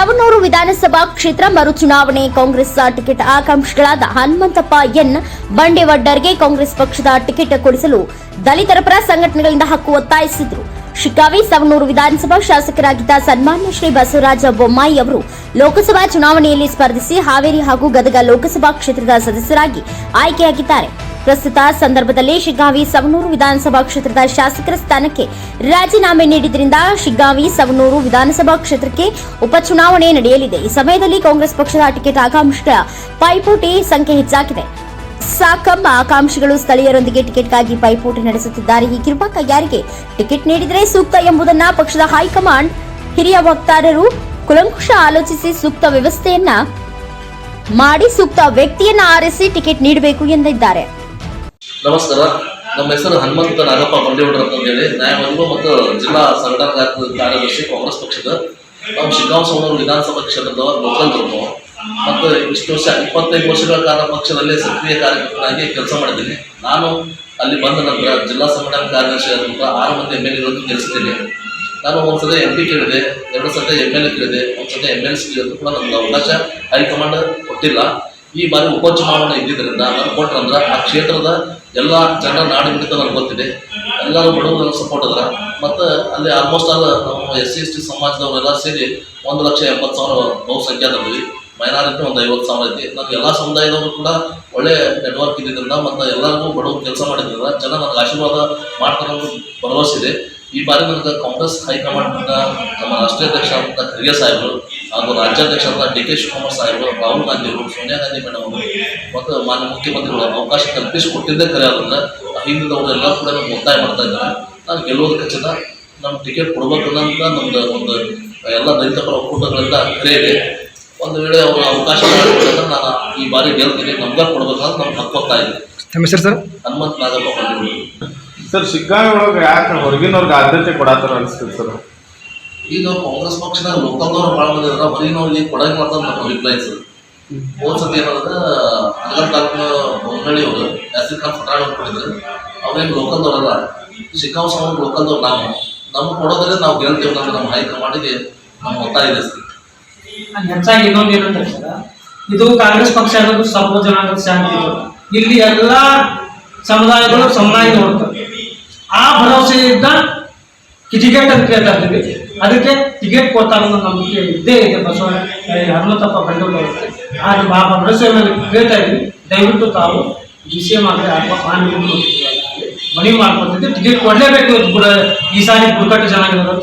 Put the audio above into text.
ಸವಣೂರು ವಿಧಾನಸಭಾ ಕ್ಷೇತ್ರ ಮರುಚುನಾವಣೆ ಕಾಂಗ್ರೆಸ್ ಟಿಕೆಟ್ ಆಕಾಂಕ್ಷಿಗಳಾದ ಹನುಮಂತಪ್ಪ ಎನ್ ಬಂಡೆವಡ್ಡರ್ಗೆ ಕಾಂಗ್ರೆಸ್ ಪಕ್ಷದ ಟಿಕೆಟ್ ಕೊಡಿಸಲು ದಲಿತರ ಪರ ಸಂಘಟನೆಗಳಿಂದ ಹಕ್ಕು ಒತ್ತಾಯಿಸಿದ್ರು. ಶಿಕಾವಿ ಸವಣೂರು ವಿಧಾನಸಭಾ ಶಾಸಕರಾಗಿದ್ದ ಸನ್ಮಾನ್ಯ ಶ್ರೀ ಬಸವರಾಜ ಬೊಮ್ಮಾಯಿ ಅವರು ಲೋಕಸಭಾ ಚುನಾವಣೆಯಲ್ಲಿ ಸ್ಪರ್ಧಿಸಿ ಹಾವೇರಿ ಹಾಗೂ ಗದಗ ಲೋಕಸಭಾ ಕ್ಷೇತ್ರದ ಸದಸ್ಯರಾಗಿ ಆಯ್ಕೆಯಾಗಿದ್ದಾರೆ. ಪ್ರಸ್ತುತ ಸಂದರ್ಭದಲ್ಲಿ ಶಿಗ್ಗಾವಿ ಸವಣೂರು ವಿಧಾನಸಭಾ ಕ್ಷೇತ್ರದ ಶಾಸಕರ ಸ್ಥಾನಕ್ಕೆ ರಾಜೀನಾಮೆ ನೀಡಿದ್ರಿಂದ ಶಿಗ್ಗಾವಿ ಸವಣೂರು ವಿಧಾನಸಭಾ ಕ್ಷೇತ್ರಕ್ಕೆ ಉಪಚುನಾವಣೆ ನಡೆಯಲಿದೆ. ಈ ಸಮಯದಲ್ಲಿ ಕಾಂಗ್ರೆಸ್ ಪಕ್ಷದ ಟಿಕೆಟ್ ಆಕಾಂಕ್ಷಿಗಳ ಪೈಪೋಟಿ ಸಂಖ್ಯೆ ಹೆಚ್ಚಾಗಿದೆ. ಸಾಕಮ್ಮ ಆಕಾಂಕ್ಷಿಗಳು ಸ್ಥಳೀಯರೊಂದಿಗೆ ಟಿಕೆಟ್ಗಾಗಿ ಪೈಪೋಟಿ ನಡೆಸುತ್ತಿದ್ದಾರೆ. ಹೀಗಿರುವಾಗ ಯಾರಿಗೆ ಟಿಕೆಟ್ ನೀಡಿದರೆ ಸೂಕ್ತ ಎಂಬುದನ್ನ ಪಕ್ಷದ ಹೈಕಮಾಂಡ್ ಹಿರಿಯ ವಕ್ತಾರರು ಕುಲಂಕುಷ ಆಲೋಚಿಸಿ ಸೂಕ್ತ ವ್ಯವಸ್ಥೆಯನ್ನ ಮಾಡಿ ಸೂಕ್ತ ವ್ಯಕ್ತಿಯನ್ನ ಆರಿಸಿ ಟಿಕೆಟ್ ನೀಡಬೇಕು ಎಂದಿದ್ದಾರೆ. ನಮಸ್ಕಾರ. ನಮ್ಮ ಹೆಸರು ಹನುಮಂತ ನಾಗಪ್ಪ ಬಂಡೇಗೌಡರು ಅಂತ ಹೇಳಿ. ನ್ಯಾಯವಾದಿಗಳು ಮತ್ತು ಜಿಲ್ಲಾ ಸಂಘಟನಾ ಕಾರ್ಯ- ಕಾರ್ಯದರ್ಶಿ ಕಾಂಗ್ರೆಸ್ ಪಕ್ಷದ. ನಾವು ಶಿಗ್ಗಾಂವ್ ವಿಧಾನಸಭಾ ಕ್ಷೇತ್ರದ ಲೋಕಲ್ ಧರ್ಮ. ಮತ್ತು ಇಷ್ಟು ವರ್ಷ ಇಪ್ಪತ್ತೈದು ವರ್ಷಗಳ ಕಾಲ ಪಕ್ಷದಲ್ಲಿ ಸಕ್ರಿಯ ಕಾರ್ಯಕರ್ತನಾಗಿ ಕೆಲಸ ಮಾಡಿದ್ದೀನಿ. ನಾನು ಅಲ್ಲಿ ಬಂದ ನಂತರ ಜಿಲ್ಲಾ ಸಂಘಟನಾ ಕಾರ್ಯದರ್ಶಿ ಆದಂಥ ಆರು ಮಂದಿ ಎಂ ಎಲ್ ಎಗಳನ್ನು ಗೆಲ್ಲಿಸಿದ್ದೀನಿ ನಾನು ಒಂದ್ಸತಿ ಎಂ ಪಿ ಕೇಳಿದೆ, ಎರಡು ಸಲ ಎಂ ಎಲ್ ಎ ಕೇಳಿದೆ, ಒಂದ್ಸತಿ ಎಂ ಎಲ್ ಸಿ ಕೇಳಿದ್ರು ಕೂಡ ನನಗೆ ಅವಕಾಶ ಹೈಕಮಾಂಡ್ ಕೊಟ್ಟಿಲ್ಲ. ಈ ಬಾರಿ ಉಪಚುನಾವಣೆ ಇದ್ದಿದ್ದರಿಂದ ನಾನು ಕೊಟ್ರಂದ್ರೆ ಆ ಕ್ಷೇತ್ರದ ಎಲ್ಲ ಜನ ನಾಡಿ ಮಿಡಿತ ನನಗೆ ಗೊತ್ತಿದೆ. ಎಲ್ಲರೂ ಬಡವರು ನನಗೆ ಸಪೋರ್ಟ್ ಅದರ. ಮತ್ತು ಅಲ್ಲಿ ಆಲ್ಮೋಸ್ಟ್ ಆಲ್ ನಮ್ಮ ಎಸ್ ಸಿ, ಎಸ್ ಟಿ ಸಮಾಜದವರೆಲ್ಲ ಸೇರಿ ಒಂದು ಲಕ್ಷ ಎಂಬತ್ತು ಸಾವಿರ ಬಹುಸಂಖ್ಯಾತರಿದ್ವಿ ಮೈನಾರಿಟಿ ಒಂದು ಐವತ್ತು ಸಾವಿರ ಐತಿ. ನನಗೆ ಎಲ್ಲ ಸಮುದಾಯದವರು ಕೂಡ ಒಳ್ಳೆ ನೆಟ್ವರ್ಕ್ ಇದ್ದಿದ್ದರಿಂದ ಮತ್ತು ಎಲ್ಲರಿಗೂ ಬಡವರು ಕೆಲಸ ಮಾಡಿದ್ರಿಂದ ಜನ ನನಗೆ ಆಶೀರ್ವಾದ ಮಾಡ್ತಾರೆ ಭರವಸೆ ಇದೆ. ಈ ಬಾರಿ ನನಗೆ ಕಾಂಗ್ರೆಸ್ ಹೈಕಮಾಂಡ್ನಿಂದ ನಮ್ಮ ರಾಷ್ಟ್ರೀಯ ಅಧ್ಯಕ್ಷ ಆದಂಥ ಖರ್ಗೆ ಸಾಹೇಬರು ಹಾಗೂ ರಾಜ್ಯಾಧ್ಯಕ್ಷರಾದ ಡಿ ಕೆ ಶಿವಕುಮಾರ್ ಸಾಹೇಬರು ರಾಹುಲ್ ಗಾಂಧಿ ಅವರು ಸೋನಿಯಾ ಗಾಂಧಿ ಮೇಡಮ್ ಅವರು ಮತ್ತು ಮಾನ್ಯ ಮುಖ್ಯಮಂತ್ರಿಗಳು ಅವಕಾಶ ಕಲ್ಪಿಸಿಕೊಟ್ಟಿದ್ದೇ ಕರೆ ಅದನ್ನು ಹಿಂದಿನವರೆಲ್ಲ ಕೂಡ ನಮ್ಗೆ ಒತ್ತಾಯ ಮಾಡ್ತಾ ಇದ್ದಾರೆ. ನಾನು ಗೆಲ್ಲೋದಕ್ಕೆ ಖಚಿತ ನಮ್ಮ ಟಿಕೆಟ್ ಕೊಡ್ಬೇಕನ್ನೋದು ನಮ್ದು ಒಂದು ಎಲ್ಲ ದಲಿತ ಪರ ಒಕ್ಕೂಟಗಳಿಂದ ಕರೆ ಇದೆ. ಒಂದು ವೇಳೆ ಅವರು ಅವಕಾಶ ನಾನು ಈ ಬಾರಿ ಗೆಲ್ತೀನಿ ನಮ್ಗೆ ಕೊಡ್ಬೇಕಂತ ನಮ್ಗೆ ಹಕ್ಕೊತಾ ಇದೆ. ಹೆಸರು ಸರ್? ಹನುಮಂತ ನಾಗಪ್ಪ ಸರ್ ಶಿಗ್ಗಾವಿ ಒಳಗೆ ಯಾಕೆ ಹೊರಗಿನವ್ರಿಗೆ ಆದ್ಯತೆ ಕೊಡತ್ತಾರ ಅನಿಸ್ತದೆ ಸರ್? ಈಗ ಕಾಂಗ್ರೆಸ್ ಪಕ್ಷದ ಲೋಕಲ್ದವ್ರು ಭಾಳ ಮಂದಿ ಇದಾರೆ. ಹೊರಗಿನವ್ರಿಗೆ ಕೊಡಗಿ ಮಾಡ್ತಾರೆ ನಮ್ಮ ಸರ್ ಹೋದ ಸತಿ ಏನಂದ್ರೆ ಹನಗಲ್ ತಾಲೂಕಿನ ಬೊಮ್ಮನಹಳ್ಳಿ ಅವರು, ಯಾಸಿರ್ ಖಾನ್ ಫಟಾಣ್ ಅವ್ರು ಕೊಟ್ಟಿದ್ರು. ಅವ್ರೇನು ಲೋಕಲ್ದವ್ರಲ್ಲ ಶಿಕಾವ್ ಸಾವು ಲೋಕಲ್ದವ್ರು ನಾವು. ನಮ್ಗೆ ಕೊಡೋದ್ರೆ ನಾವು ಗೆಲ್ತೇವೆ ನಮ್ಗೆ ನಮ್ಮ ಹೈಕಮಾಂಡಿಗೆ ನಮ್ಮ ಒತ್ತಾಯ ಇದೆ ಸರ್. ಹೆಚ್ಚಾಗಿ ಇನ್ನೊಂದು ಏನಂದ್ರೆ ಇದು ಕಾಂಗ್ರೆಸ್ ಪಕ್ಷ ಅನ್ನೋದು ಸರ್ವ ಜನಾಂಗದ ಶಾಂತಿ. ಇಲ್ಲಿ ಎಲ್ಲ ಸಮುದಾಯಗಳು ಸಮುದಾಯದ ನೋಡ್ತಾರೆ ಆ ಭರವಸೆಯಿಂದ ಟಿಕೆಟ್ ಅಂತ ಕೇಳ್ತಾ ಇದ್ದೀವಿ ಅದಕ್ಕೆ ಟಿಕೆಟ್ ಕೊಡ್ತಾರೆ ನಂಬಿಕೆ ಇದ್ದೇ ಇದೆ ಬಸವ ಏ, ಹನುಮಂತಪ್ಪ ಬಂಡೂರು ಆ ನಿಮ್ಮ ಆ ಭರವಸೆ ಮೇಲೆ ಕೇಳ್ತಾ ಇದ್ವಿ. ದಯವಿಟ್ಟು ತಾವು ಡಿ ಸಿ ಎಂ ಅಥವಾ ಮನವಿ ಮಾಡ್ಕೊತಿದ್ದೆ ಟಿಕೆಟ್ ಕೊಡಲೇಬೇಕು ಈ ಸಾರಿ ಬುಡಕಟ್ಟು ಜನಾಂಗದವರು.